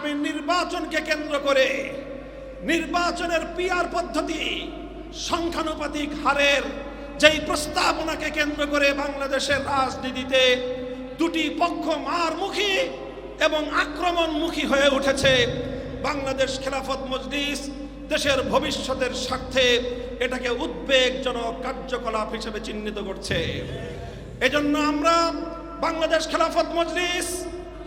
আগামী নির্বাচনকে কেন্দ্র করে নির্বাচনের পিয়ার পদ্ধতি সংখ্যানুপাতিক হারের যেই প্রস্তাবনাকে কেন্দ্র করে বাংলাদেশের রাজনীতিতে দুটি পক্ষ মারমুখী এবং আক্রমণমুখী হয়ে উঠেছে, বাংলাদেশ খেলাফত মজলিস দেশের ভবিষ্যতের স্বার্থে এটাকে উদ্বেগজনক কার্যকলাপ হিসেবে চিহ্নিত করছে। এজন্য আমরা বাংলাদেশ খেলাফত মজলিস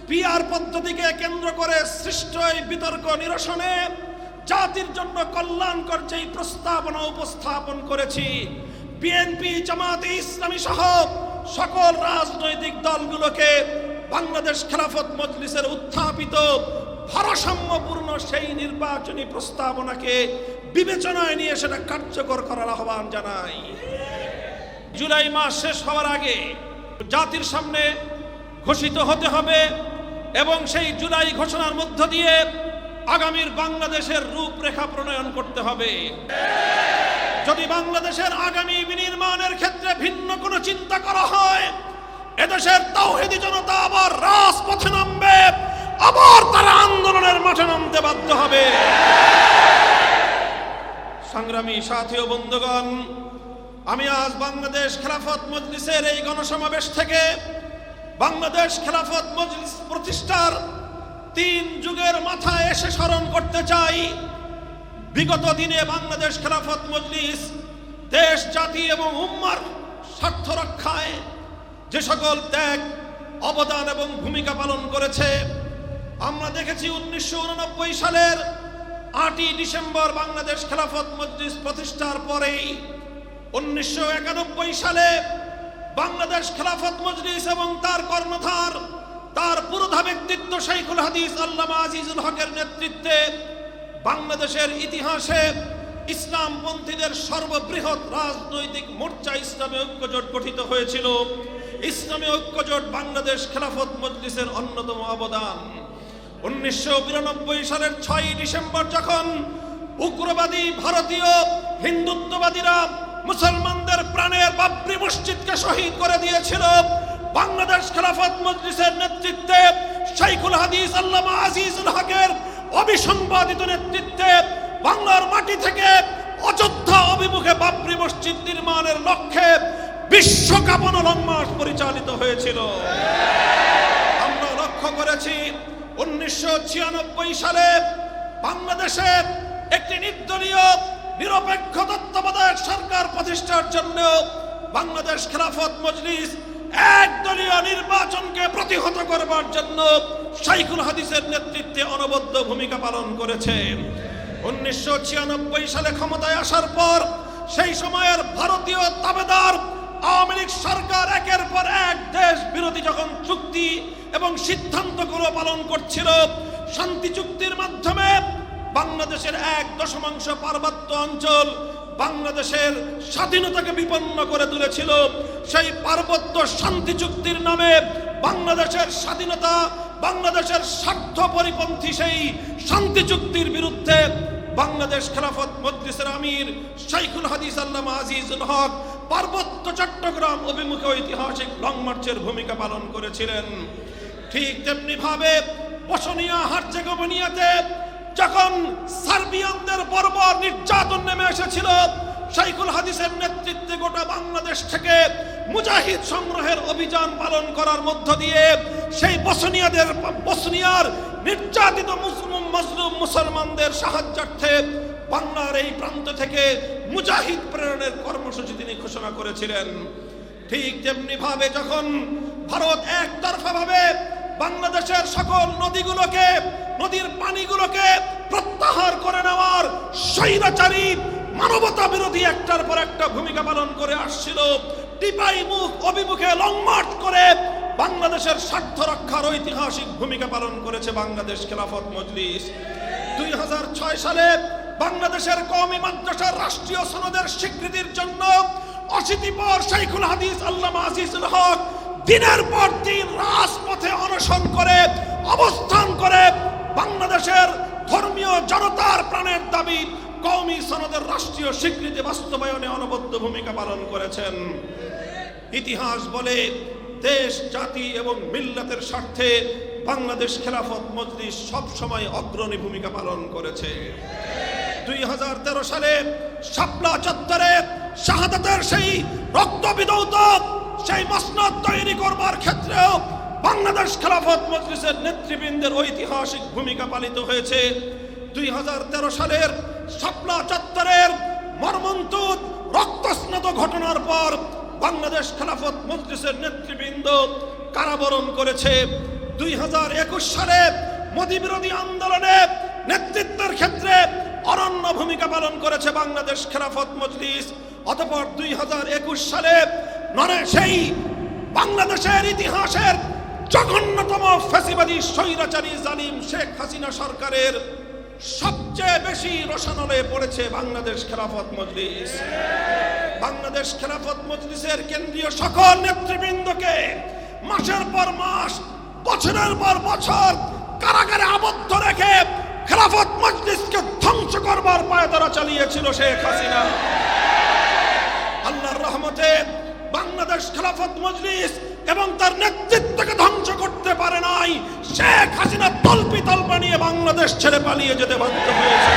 পিয়ার পদ্ধতিকে কেন্দ্র করে সৃষ্ট এই বিতর্ক নিরসনে জাতির জন্য কল্যাণকর যেই প্রস্তাবনা উপস্থাপন করেছি, বিএনপি জামাতে ইসলামী সহ সকল রাজনৈতিক দলগুলোকে বাংলাদেশ খেলাফত মজলিসের উত্থাপিত ভারসাম্যপূর্ণ সেই নির্বাচনী প্রস্তাবনাকে বিবেচনায় নিয়ে সেটা কার্যকর করার আহ্বান জানাই। জুলাই মাস শেষ হওয়ার আগে জাতির সামনে ঘোষিত হতে হবে এবং সেই জুলাই ঘোষণার মধ্য দিয়ে আগামীর বাংলাদেশের রূপরেখা প্রণয়ন করতে হবে। যদি বাংলাদেশের আগামী বিনির্মাণের ক্ষেত্রে ভিন্ন কোনো চিন্তা করা হয়, এদেশের তাওহিদি জনতা আবার রাজপথে নামবে, আবার তারা আন্দোলনের মাঠে নামতে বাধ্য হবে। সংগ্রামী সাথী ও বন্ধুগণ, আমি আজ বাংলাদেশ খেলাফত মজলিসের এই গণসমাবেশ থেকে বাংলাদেশ খেলাফত মজলিস প্রতিষ্ঠার তিন যুগের মাথায় এসে স্মরণ করতে চাই। বিগত দিনে বাংলাদেশ খেলাফত মজলিস দেশ, জাতি এবং উম্মার স্বার্থ রক্ষায় যে সকল ত্যাগ, অবদান এবং ভূমিকা পালন করেছে, আমরা দেখেছি উনিশশো উননব্বই সালের আটই ডিসেম্বর বাংলাদেশ খেলাফত মজলিস প্রতিষ্ঠার পরেই। উনিশশো একানব্বই সালে বাংলাদেশ খেলাফত মজলিস এবং তার কর্ণধার, তার পুরোধা ব্যক্তিত্ব শাইখুল হাদিস আল্লামা আজিজুল হকের নেতৃত্বে বাংলাদেশের ইতিহাসে ইসলামপন্থীদের সর্ববৃহৎ রাজনৈতিক মোর্চা ইসলামী ঐক্যজোট গঠিত হয়েছিল। ইসলামী ঐক্যজোট বাংলাদেশ খেলাফত মজলিসের অন্যতম অবদান। উনিশশো বিরানব্বই সালের ছয় ডিসেম্বর যখন উগ্রবাদী ভারতীয় হিন্দুত্ববাদীরা মুসলমানদের প্রাণের বাবরি মসজিদকে শহীদ করে দিয়েছিল। বাংলাদেশ খেলাফত মজলিসের নেতৃত্বে শাইখুল হাদিস আল্লামা আজিজুল হকের অবিসংবাদিত নেতৃত্বে বাংলার মাটি থেকে অযোধ্যা অভিমুখে বাবরি মসজিদ নির্মাণের লক্ষ্যে বিশ্বকাপন লং পরিচালিত হয়েছিল। আমরা লক্ষ্য করেছি, উনিশশো ছিয়ানব্বই সালে বাংলাদেশে একটি নির্দলীয় নিরপেক্ষ প্রতিষ্ঠার জন্য বাংলাদেশ খেলাফত মজলিস একদলীয় নির্বাচনকে প্রতিহত করবার জন্য শাইখুল হাদিসের নেতৃত্বে অনবদ্য ভূমিকা পালন করেছে। উনিশশো সালে ক্ষমতায় আসার পর সেই সময়ের ভারতীয় তাবেদার আওয়ামী লীগ সরকার একের পর এক দেশ বিরোধী যখন চুক্তি এবং সিদ্ধান্তগুলো পালন করছিল, শান্তি চুক্তির মাধ্যমে বাংলাদেশের এক দশমাংশ পার্বত্য অঞ্চল বাংলাদেশের স্বাধীনতাকে বিপন্ন করে তুলেছিল। সেই পার্বত্য শান্তি চুক্তির নামে বাংলাদেশের স্বাধীনতা, বাংলাদেশের স্বার্থ পরিপন্থী সেই শান্তি চুক্তির বিরুদ্ধে বাংলাদেশ খেলাফত মজলিসের আমির শাইখুল হাদিস আল্লামা আজিজুল হক পার্বত্য চট্টগ্রাম অভিমুখে ঐতিহাসিক লং মার্চের ভূমিকা পালন করেছিলেন। ঠিক তেমনি ভাবে বসনিয়া হার্জেগোভিনিয়াতে যখন সার্বিয়ানদের বর্বর নির্যাতন নেমে এসেছিল, শাইখুল হাদিসের নেতৃত্বে গোটা বাংলাদেশ থেকে মুজাহিদ সংগ্রহের অভিযান পালন করার মধ্য দিয়ে সেই বসনিয়াদের, বসনিয়ার নির্যাতিত মুসলিম, মজলুম মুসলমানদের সাহায্যার্থে বাংলার এই প্রান্ত থেকে মুজাহিদ প্রেরণের কর্মসূচি তিনি ঘোষণা করেছিলেন। ঠিক তেমনি ভাবে যখন ভারত একতরফা ভাবে বাংলাদেশের সকল নদীগুলোকে, নদীর পানিগুলোকে প্রত্যাহার করে নেওয়ার স্বৈরাচারী, মানবতা বিরোধী একটার পর একটা ভূমিকা পালন করে আসছিল। টিপাই মুখ অভিমুখে লং মার্চ করে বাংলাদেশের স্বার্থ রক্ষার ঐতিহাসিক ভূমিকা পালন করেছে বাংলাদেশ খেলাফত মজলিস। দুই হাজার ছয় সালে বাংলাদেশের কওমি মাদ্রাসার রাষ্ট্রীয় সনদের স্বীকৃতির জন্য অশীতিপর শাইখুল হাদিস আল্লামা আজিজুল হক দিনের পর দিন রাজপথে অনশন করে, অবস্থান করে বাংলাদেশের ধর্মীয় জনতার প্রাণের দাবি, কওমি সনদের রাষ্ট্রীয় স্বীকৃতি বাস্তবায়নে অনবদ্য ভূমিকা পালন করেছেন। ইতিহাস বলে, দেশ, জাতি এবং মিল্লাতের স্বার্থে বাংলাদেশ খেলাফত মজলিস সব সময় অগ্রণী ভূমিকা পালন করেছে। দুই হাজার তেরো সালে শাপলা চত্বরে শাহাদাতের সেই রক্ত বিদৌত সেই মসনদ তৈরি করবার ক্ষেত্রেও বাংলাদেশ খেলাফত মজলিসের নেতৃবৃন্দের ঐতিহাসিক ভূমিকা পালিত হয়েছে। দুই হাজার তেরো সালের শাপলা চত্বরের মর্মন্তুদ রক্তস্নাত ঘটনার পর বাংলাদেশ খেলাফত মজলিসের নেতৃবৃন্দ কারাবরণ করেছে। দুই হাজার একুশ সালে মোদী বিরোধী আন্দোলনে নেতৃত্বের ক্ষেত্রে অরণ্য ভূমিকা পালন করেছে বাংলাদেশ খেলাফত মজলিস। অতপর দুই হাজার একুশ সালে নরে সেই বাংলাদেশের ইতিহাসের জঘন্যতম ফ্যাসিবাদী স্বৈরাচারী জালিম শেখ হাসিনা সরকারের সবচেয়ে বেশি রসানলে পড়েছে বাংলাদেশ খেলাফত মজলিস। বাংলাদেশ খেলাফত মজলিসের কেন্দ্রীয় সকল নেতৃবৃন্দকে মাসের পর মাস, বছরের পর বছর কারাগারে আবদ্ধ রেখে খেলাফত মজলিসকে ধ্বংস করবার পায়ে তারা চালিয়েছিল শেখ হাসিনা। আল্লাহর রহমতে বাংলাদেশ খেলাফত মজলিস এবং তার নেতৃত্বকে ধ্বংস করতে পারে নাই। শেখ হাসিনা তল্পি তল্পা নিয়ে বাংলাদেশ ছেড়ে পালিয়ে যেতে বাধ্য হয়েছে।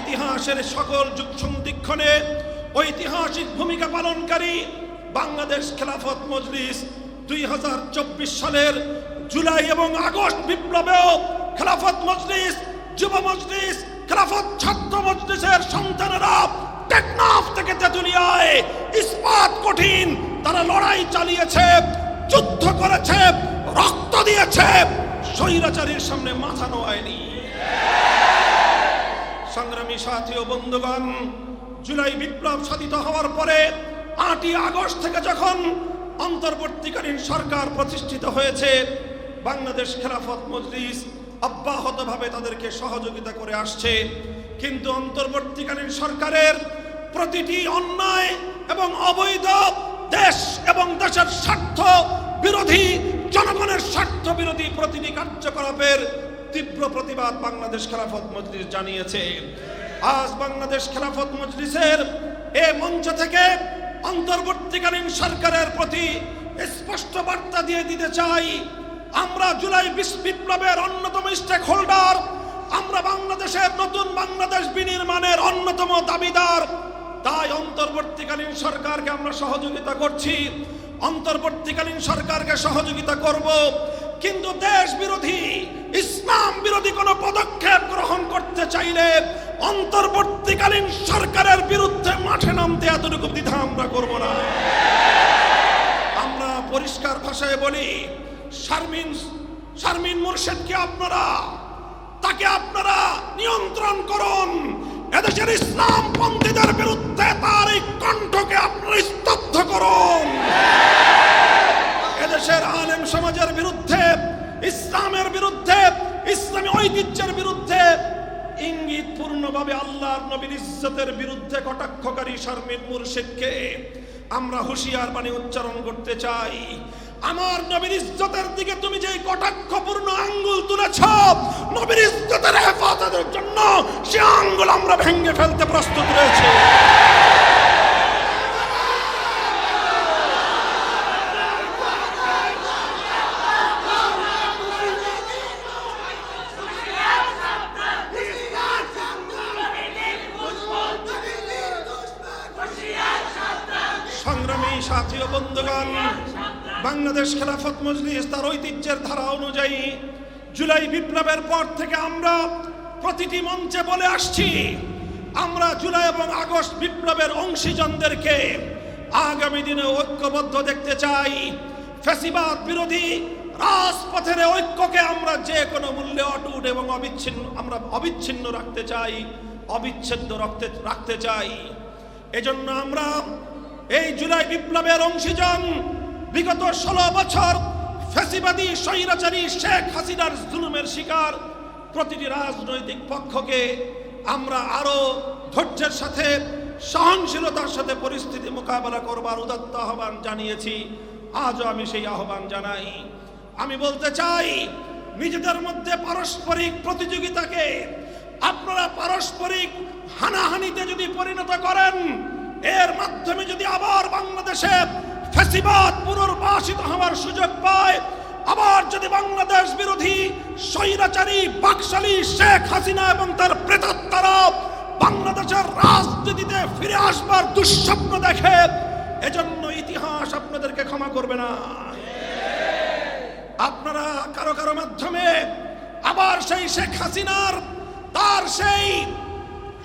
ইতিহাসের সকল যুগ সন্ধিক্ষণে ঐতিহাসিক ভূমিকা পালনকারী বাংলাদেশ খেলাফত মজলিস দুই হাজার চব্বিশ সালের জুলাই এবং আগস্ট বিপ্লবেও খেলাফত মজলিস, যুব মজলিস, খেলাফত ছাত্র মজলিসের সন্তানেরা টেকনাফ থেকে তেতুলিয়ায় ইস্পাত কঠিন, তারা লড়াই চালিয়েছে, যুদ্ধ করেছে, রক্ত দিয়েছে। স্বৈরাচারীর সামনে মাথা নোয়ায়নি। সংগ্রামী সাথী ও বন্ধুগণ, জুলাই বিপ্লব সাধিত হওয়ার পরে আটই আগস্ট থেকে যখন অন্তর্বর্তীকালীন সরকার প্রতিষ্ঠিত হয়েছে, বাংলাদেশ খেলাফত মজলিস অব্যাহতভাবে তাদেরকে সহযোগিতা করে আসছে। কিন্তু অন্তর্বর্তীকালীন সরকারের প্রতিটি অন্যায় এবং অবৈধ দেশ এবং দেশের স্বার্থ বিরোধী, জনগণের স্বার্থ বিরোধী প্রতিটি কার্যকলাপের তীব্র প্রতিবাদ বাংলাদেশ খেলাফত মজলিস জানিয়েছে। আজ বাংলাদেশ খেলাফত মজলিসের এ মঞ্চ থেকে অন্তর্বর্তীকালীন সরকারের প্রতি স্পষ্ট বার্তা দিয়ে দিতে চাই। আমরা জুলাই বিপ্লবের অন্যতম স্টেক হোল্ডার আমরা বাংলাদেশের নতুন বাংলাদেশ বিনির্মাণের অন্যতম দাবিদার। তাই অন্তর্বর্তীকালীন সরকারকে আমরা সহযোগিতা করছি। অন্তর্বর্তীকালীন সরকারকে সহযোগিতা করব। কিন্তু দেশ বিরোধী, ইসলাম বিরোধী কোনো পদক্ষেপ গ্রহণ করতে চাইলে অন্তর্বর্তীকালীন সরকারের বিরুদ্ধে মাঠে নামতে এতটুকু দ্বিধা আমরা করব না। আমরা পরিষ্কার ভাষায় বলি, শারমিন শারমিন মুর্শেদকে আপনারা তাকে আপনারা নিয়ন্ত্রণ করুন। এদেশের ইসলাম পন্থীদের বিরুদ্ধে তার এই কণ্ঠকে আপনারা স্তব্ধ করুন। এদেশের আলেম সমাজের বিরুদ্ধে, ইসলামের বিরুদ্ধে, ইসলামী ঐতিহ্যের বিরুদ্ধে ইঙ্গিত পূর্ণভাবে আল্লাহর নবীর ইজ্জতের বিরুদ্ধে কটাক্ষকারী শারমিন মুর্শিদকে আমরা হুঁশিয়ার বাণী উচ্চারণ করতে চাই। আমার নবীর ইজ্জতের দিকে তুমি যে কটাক্ষপূর্ণ আঙ্গুল নবীর ইজ্জতের হেফাজতের জন্য সে আঙ্গুল আমরা ভেঙে ফেলতে প্রস্তুত রয়েছে। সংগ্রামী সাথী ও বাংলাদেশ খেলাফত মজলিস তার ঐতিহ্যের ধারা অনুযায়ী জুলাই বিপ্লবের পর থেকে আমরা প্রতিটি মঞ্চে বলে আসছি, আমরা জুলাই এবং আগস্ট বিপ্লবের অংশীজনদেরকে আগামী দিনে ঐক্যবদ্ধ দেখতে চাই। ফ্যাসিবাদ বিরোধী রাজপথের ঐক্যকে আমরা যে কোনো মূল্যে অটুট এবং অবিচ্ছিন্ন, আমরা অবিচ্ছিন্ন রাখতে চাই, অবিচ্ছেদ্য রাখতে রাখতে চাই। এজন্য আমরা এই জুলাই বিপ্লবের অংশীজন বিগত ষোলো বছর ফ্যাসিবাদী, স্বৈরাচারী শেখ হাসিনার জুলুমের শিকার প্রতিটি রাজনৈতিক পক্ষকে আমরা আরও ধৈর্যের সাথে, সহনশীলতার সাথে পরিস্থিতি মোকাবেলা করবার উদাত্ত আহ্বান জানিয়েছি। আজও আমি সেই আহ্বান জানাই। আমি বলতে চাই, নিজেদের মধ্যে পারস্পরিক প্রতিযোগিতাকে আপনারা পারস্পরিক হানাহানিতে যদি পরিণত করেন, এর মাধ্যমে যদি আবার বাংলাদেশে ফ্যাসিবাদ পুনর্বাসিত হওয়ার সুযোগ পায়। আবার যদি বাংলাদেশ বিরোধী স্বৈরাচারী, বাকশালী শেখ হাসিনা এবং তার প্রেতাত্মারা বাংলাদেশের রাজনীতিতে ফিরে আসবার দুঃস্বপ্ন দেখে, এজন্য ইতিহাস আপনাদেরকে ক্ষমা করবে না। আপনারা কারও কারও মাধ্যমে আবার সেই শেখ হাসিনার, তার সেই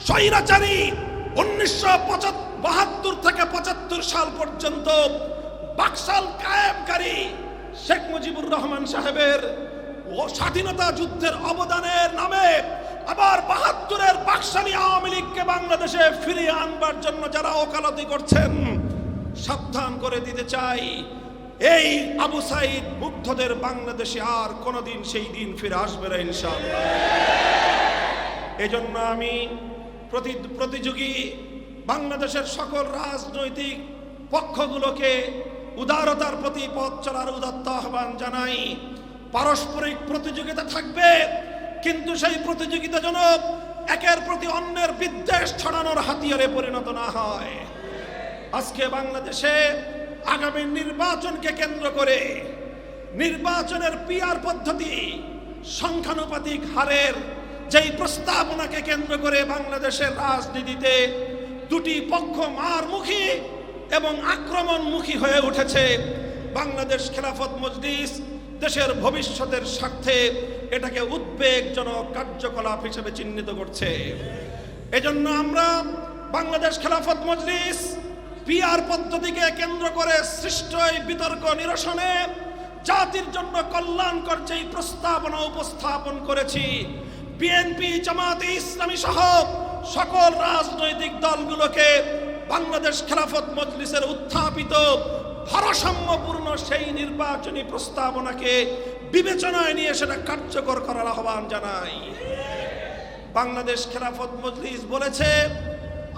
স্বৈরাচারী উনিশশো বাহাত্তর থেকে পঁচাত্তর সাল পর্যন্ত বাকশাল কায়েমকারী শেখ মুজিবুর রহমান সাহেবের স্বাধীনতা যুদ্ধের অবদানের নামে আবার বাহাত্তরের বাকশালী আওয়ামী লীগকে বাংলাদেশে ফিরিয়ে আনবার জন্য যারা ওকালতি করছেন, সাবধান করে দিতে চাই। এই আবু সাইদ মুগ্ধদের বাংলাদেশে আর কোনোদিন সেই দিন ফিরে আসবে না ইনশাআল্লাহ। এজন্য আমি প্রতি, প্রতিযোগী বাংলাদেশের সকল রাজনৈতিক পক্ষগুলোকে উদারতার প্রতি পথ চলার উদাত্ত আহ্বান জানাই। পারস্পরিক প্রতিযোগিতা থাকবে, কিন্তু সেই প্রতিযোগিতা যেন একের প্রতি অন্যের বিদ্বেষ ছড়ানোর হাতিয়ারে পরিণত না হয়। আজকে বাংলাদেশে আগামী নির্বাচনকে কেন্দ্র করে নির্বাচনের পিয়ার পদ্ধতি, সংখ্যানুপাতিক হারের যেই প্রস্তাবনাকে কেন্দ্র করে বাংলাদেশের রাজনীতিতে দুটি পক্ষ মারমুখী এবং আক্রমণমুখী হয়ে উঠেছে বাংলাদেশ খেলাফত মজলিস, দেশের ভবিষ্যতের স্বার্থে এটাকে উদ্বেগজনক কার্যকলাপ হিসেবে চিহ্নিত করছে। এজন্য আমরা বাংলাদেশ খেলাফত মজলিস পিআর পদ্ধতিকে কেন্দ্র করে সৃষ্ট এই বিতর্ক নিরসনে জাতির জন্য কল্যাণকর যেই প্রস্তাবনা উপস্থাপন করেছি, বিএনপি জামাতে ইসলামী সহ সকল রাজনৈতিক দলগুলোকে বাংলাদেশ খেলাফত মজলিসের উত্থাপিত ভারসাম্যপূর্ণ সেই নির্বাচনী প্রস্তাবনাকে বিবেচনায় নিয়ে সেটা কার্যকর করার আহ্বান জানাই। বাংলাদেশ খেলাফত মজলিস বলেছে,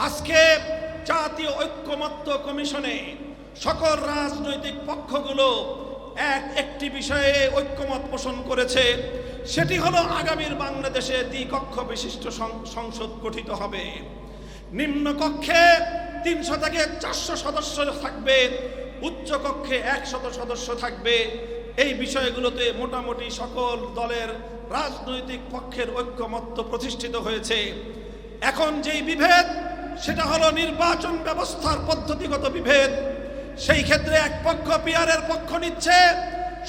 আজকে জাতীয় ঐক্যমত্য কমিশনে সকল রাজনৈতিক পক্ষগুলো এক একটি বিষয়ে ঐক্যমত পোষণ করেছে। সেটি হলো আগামীর বাংলাদেশে দ্বিকক্ষ বিশিষ্ট সংসদ গঠিত হবে। নিম্ন কক্ষে তিনশো থেকে চারশো সদস্য থাকবে, উচ্চ কক্ষে একশত সদস্য থাকবে। এই বিষয়গুলোতে মোটামুটি সকল দলের রাজনৈতিক পক্ষের ঐক্যমত্য প্রতিষ্ঠিত হয়েছে। এখন যেই বিভেদ, সেটা হলো নির্বাচন ব্যবস্থার পদ্ধতিগত বিভেদ। সেই ক্ষেত্রে এক পক্ষ পিয়ারের পক্ষ নিচ্ছে,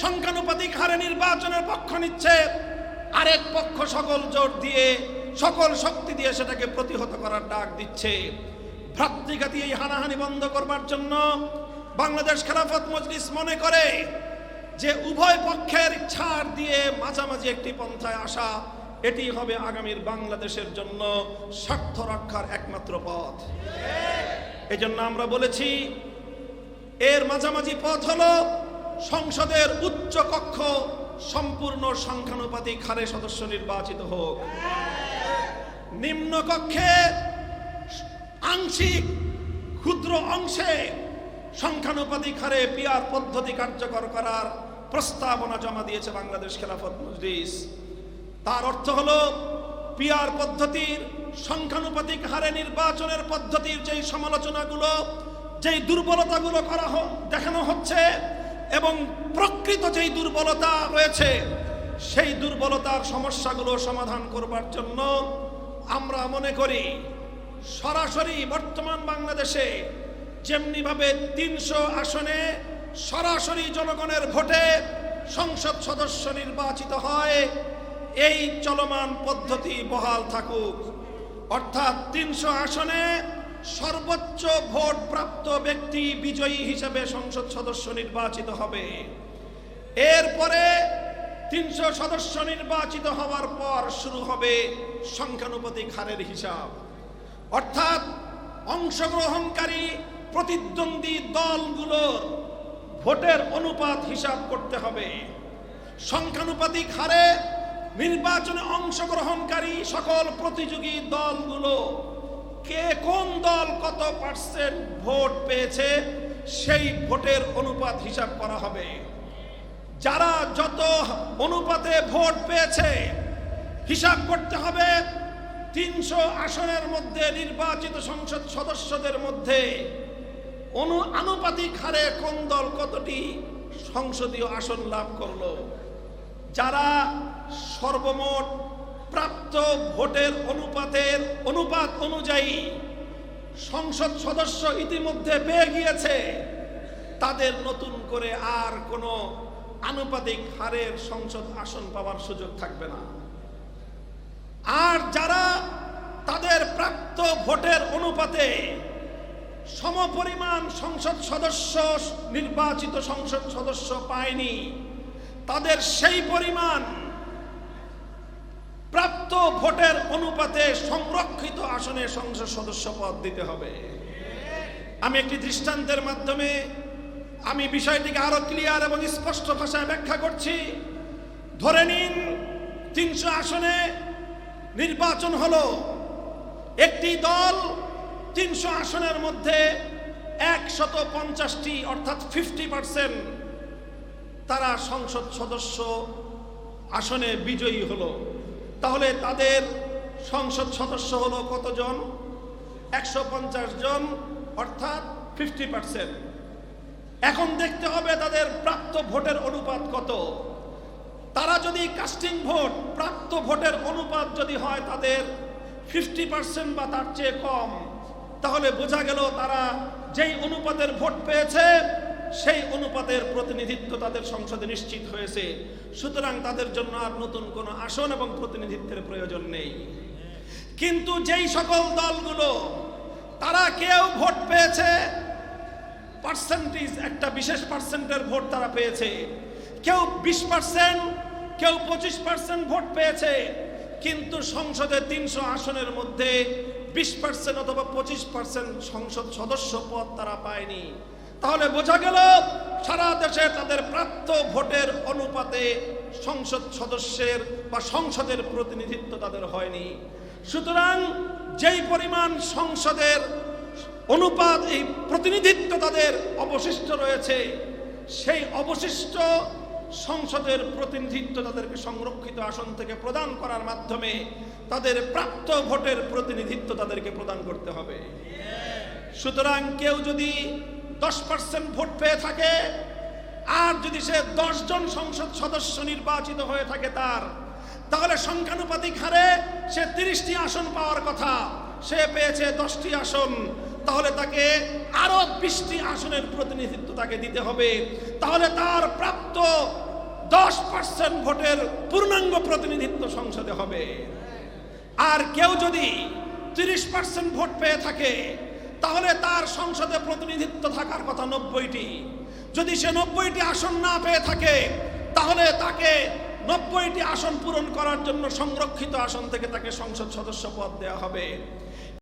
সংখ্যানুপাতিক হারে নির্বাচনের পক্ষ নিচ্ছে। আরেক পক্ষ সকল জোর দিয়ে, সকল শক্তি দিয়ে সেটাকে প্রতিহত করার ডাক দিচ্ছে। ভ্রাতৃঘাতী এই হানাহানি বন্ধ করবার জন্য বাংলাদেশ খেলাফত মজলিস মনে করে যে উভয় পক্ষের ছাড় দিয়ে মাঝামাঝি একটি পন্থায় আসা, এটি হবে আগামীর বাংলাদেশের জন্য স্বার্থ রক্ষার একমাত্র পথ। এজন্য আমরা বলেছি, এর মাঝামাঝি পথ হলো সংসদের উচ্চ কক্ষ সম্পূর্ণ সংখ্যানুপাতিক হারে সদস্য নির্বাচিত হোক। নিম্ন কক্ষে আংশিক ক্ষুদ্র অংশে সংখ্যানুপাতিক হারে পিয়ার পদ্ধতি কার্যকর করার প্রস্তাবনা জমা দিয়েছে বাংলাদেশ খেলাফত মজলিস। তার অর্থ হল পিয়ার পদ্ধতির সংখ্যানুপাতিক হারে নির্বাচনের পদ্ধতির যেই সমালোচনাগুলো, যেই দুর্বলতাগুলো করা দেখানো হচ্ছে এবং প্রকৃত যেই দুর্বলতা রয়েছে, সেই দুর্বলতার সমস্যাগুলো সমাধান করবার জন্য আমরা মনে করি সরাসরি বর্তমান বাংলাদেশে, যেমনিভাবে তিনশো আসনে সরাসরি জনগণের ভোটে সংসদ সদস্য নির্বাচিত হয়, এই চলমান পদ্ধতি বহাল থাকুক। অর্থাৎ তিনশো আসনে সর্বোচ্চ ভোট প্রাপ্ত ব্যক্তি বিজয়ী হিসেবে সংসদ সদস্য নির্বাচিত হবে। এরপরে তিনশো সদস্য নির্বাচিত হওয়ার পর শুরু হবে সংখ্যানুপাতিক হারের হিসাব। অর্থাৎ অংশগ্রহণকারী প্রতিদ্বন্দ্বী দলগুলোর ভোটের অনুপাত হিসাব করতে হবে। সংখ্যানুপাতিক হারে নির্বাচনে অংশগ্রহণকারী সকল প্রতিযোগী দলগুলো কে কোন দল কত পার্সেন্ট ভোট পেয়েছে সেই ভোটের অনুপাত হিসাব করা হবে। যারা যত অনুপাতে ভোট পেয়েছে, হিসাব করতে হবে তিনশো আসনের মধ্যে নির্বাচিত সংসদ সদস্যদের মধ্যে অনু আনুপাতিক হারে কোন দল কতটি সংসদীয় আসন লাভ করল? যারা সর্বমোট প্রাপ্ত ভোটের অনুপাতের অনুপাত অনুযায়ী সংসদ সদস্য ইতিমধ্যে পেয়ে গিয়েছে, তাদের নতুন করে আর কোনো আনুপাতিক হারের সংসদ আসন পাওয়ার সুযোগ থাকবে না। আর যারা তাদের প্রাপ্ত ভোটের অনুপাতে সমপরিমাণ সংসদ সদস্য, নির্বাচিত সংসদ সদস্য পায়নি, তাদের সেই পরিমাণ প্রাপ্ত ভোটের অনুপাতে সংরক্ষিত আসনে সংসদ সদস্য পদ দিতে হবে। আমি একটি দৃষ্টান্তের মাধ্যমে আমি বিষয়টিকে আরও ক্লিয়ার এবং স্পষ্ট ভাষায় ব্যাখ্যা করছি। ধরে নিন, তিনশো আসনে নির্বাচন হলো। একটি দল তিনশো আসনের মধ্যে একশত পঞ্চাশটি, অর্থাৎ ফিফটি পার্সেন্ট তারা সংসদ সদস্য আসনে বিজয়ী হলো। তাহলে তাদের সংসদ সদস্য হলো কতজন? একশো পঞ্চাশ জন, অর্থাৎ ফিফটি পার্সেন্ট। এখন দেখতে হবে তাদের প্রাপ্ত ভোটের অনুপাত কত। তারা যদি কাস্টিং ভোট প্রাপ্ত ভোটের অনুপাত যদি হয় তাদের ফিফটি পার্সেন্ট বা তার চেয়ে কম, তাহলে বোঝা গেল তারা যেই অনুপাতের ভোট পেয়েছে, সেই অনুপাতের প্রতিনিধিত্ব তাদের সংসদে নিশ্চিত হয়েছে। সুতরাং তাদের জন্য আর নতুন কোনো আসন এবং প্রতিনিধিত্বের প্রয়োজন নেই। কিন্তু যেই সকল দলগুলো, তারা কেউ ভোট পেয়েছে পার্সেন্টেজ একটা বিশেষ পার্সেন্টের ভোট তারা পেয়েছে। কেউ বিশ পার্সেন্ট কেউ পঁচিশ পার্সেন্ট ভোট পেয়েছে, কিন্তু সংসদে তিনশো আসনের মধ্যে বিশ পার্সেন্ট অথবা পঁচিশ পার্সেন্ট সংসদ সদস্য পদ তারা পায়নি। তাহলে বোঝা গেল সারা দেশে তাদের প্রাপ্ত ভোটের অনুপাতে সংসদ সদস্যের বা সংসদের প্রতিনিধিত্ব তাদের হয়নি। সুতরাং যেই পরিমাণ সংসদের অনুপাত, এই প্রতিনিধিত্ব তাদের অবশিষ্ট রয়েছে, সেই অবশিষ্ট সংসদের প্রতিনিধিত্ব তাদেরকে সংরক্ষিত আসন থেকে প্রদান করার মাধ্যমে তাদের প্রাপ্ত ভোটের প্রতিনিধিত্ব তাদেরকে প্রদান করতে হবে। সুতরাং কেউ যদি দশ পার্সেন্ট ভোট পেয়ে থাকে, আর যদি সে দশ জন সংসদ সদস্য নির্বাচিত হয়ে থাকে তার, তাহলে সংখ্যানুপাতিক হারে সে তিরিশটি আসন পাওয়ার কথা। সে পেয়েছে দশটি আসন, তাহলে তাকে আরও বিশটি আসনের প্রতিনিধিত্ব তাকে দিতে হবে। তাহলে তার প্রাপ্ত দশ পার্সেন্ট ভোটের পূর্ণাঙ্গ প্রতিনিধিত্ব সংসদে হবে। আর কেউ যদি তিরিশ পার্সেন্ট ভোট পেয়ে থাকে, তাহলে তার সংসদে প্রতিনিধিত্ব থাকার কথা নব্বইটি। যদি সে নব্বইটি আসন না পেয়ে থাকে, তাহলে তাকে নব্বইটি আসন পূরণ করার জন্য সংরক্ষিত আসন থেকে তাকে সংসদ সদস্য পদ দেওয়া হবে।